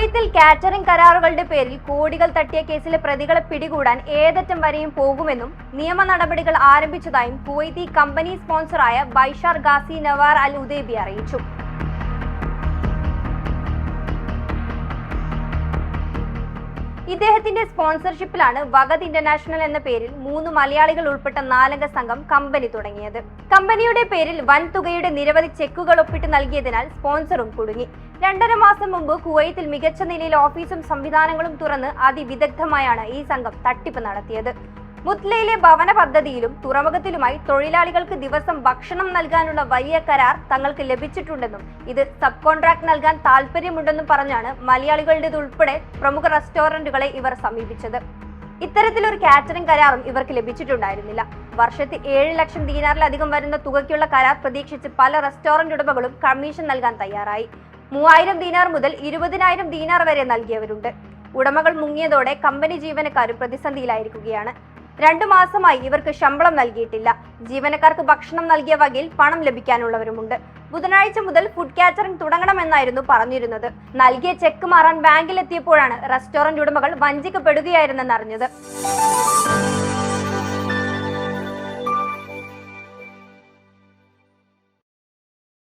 കുവൈത്തിൽ കാറ്ററിംഗ് കരാറുകളുടെ പേരിൽ കോടികൾ തട്ടിയ കേസിലെ പ്രതികളെ പിടികൂടാൻ ഏതറ്റം വരെയും പോകുമെന്നും നിയമ നടപടികൾ ആരംഭിച്ചതായും Kuwaiti company സ്പോൺസറായ Baishar Ghazi Nawar Al Udebi അറിയിച്ചു. ഇദ്ദേഹത്തിന്റെ സ്പോൺസർഷിപ്പിലാണ് വഗത് ഇന്റർനാഷണൽ എന്ന പേരിൽ മൂന്ന് മലയാളികൾ ഉൾപ്പെട്ട നാലംഗ സംഘം കമ്പനി തുടങ്ങിയത്. കമ്പനിയുടെ പേരിൽ വൻ തുകയുടെ നിരവധി ചെക്കുകൾ ഒപ്പിട്ട് നൽകിയതിനാൽ സ്പോൺസറും കുടുങ്ങി. രണ്ടര മാസം മുമ്പ് കുവൈത്തിൽ മികച്ച നിലയിൽ ഓഫീസും സംവിധാനങ്ങളും തുറന്ന് അതിവിദഗ്ധമായാണ് ഈ സംഘം തട്ടിപ്പ് നടത്തിയത്. മുത്ലയിലെ ഭവന പദ്ധതിയിലും തുറമുഖത്തിലുമായി തൊഴിലാളികൾക്ക് ദിവസം ഭക്ഷണം നൽകാനുള്ള വലിയ കരാർ തങ്ങൾക്ക് ലഭിച്ചിട്ടുണ്ടെന്നും ഇത് സബ് കോൺട്രാക്ട് നൽകാൻ താല്പര്യമുണ്ടെന്നും പറഞ്ഞാണ് മലയാളികളുടേതുൾപ്പെടെ പ്രമുഖ റെസ്റ്റോറന്റുകളെ ഇവർ സമീപിച്ചത്. ഇത്തരത്തിലൊരു കാറ്ററിംഗ് കരാറും ഇവർക്ക് ലഭിച്ചിട്ടുണ്ടായിരുന്നില്ല. വർഷത്തിൽ ഏഴ് ലക്ഷം ദീനാറിലധികം വരുന്ന തുകയ്ക്കുള്ള കരാർ പ്രതീക്ഷിച്ച് പല റെസ്റ്റോറന്റ് ഉടമകളും കമ്മീഷൻ നൽകാൻ തയ്യാറായി. മൂവായിരം ദീനാർ മുതൽ ഇരുപതിനായിരം ദീനാർ വരെ നൽകിയവരുണ്ട്. ഉടമകൾ മുങ്ങിയതോടെ കമ്പനി ജീവനക്കാരും പ്രതിസന്ധിയിലായിരിക്കുകയാണ്. രണ്ടു മാസമായി ഇവർക്ക് ശമ്പളം നൽകിയിട്ടില്ല. ജീവനക്കാർക്ക് ഭക്ഷണം നൽകിയ വകയിൽ പണം ലഭിക്കാനുള്ളവരുമുണ്ട്. ബുധനാഴ്ച മുതൽ ഫുഡ് കാറ്ററിംഗ് തുടങ്ങണമെന്നായിരുന്നു പറഞ്ഞിരുന്നത്. നൽകിയ ചെക്ക് മാറാൻ ബാങ്കിലെത്തിയപ്പോഴാണ് റെസ്റ്റോറന്റ് ഉടമകൾ വഞ്ചിക്കപ്പെടുകയായിരുന്നെന്ന് അറിഞ്ഞത്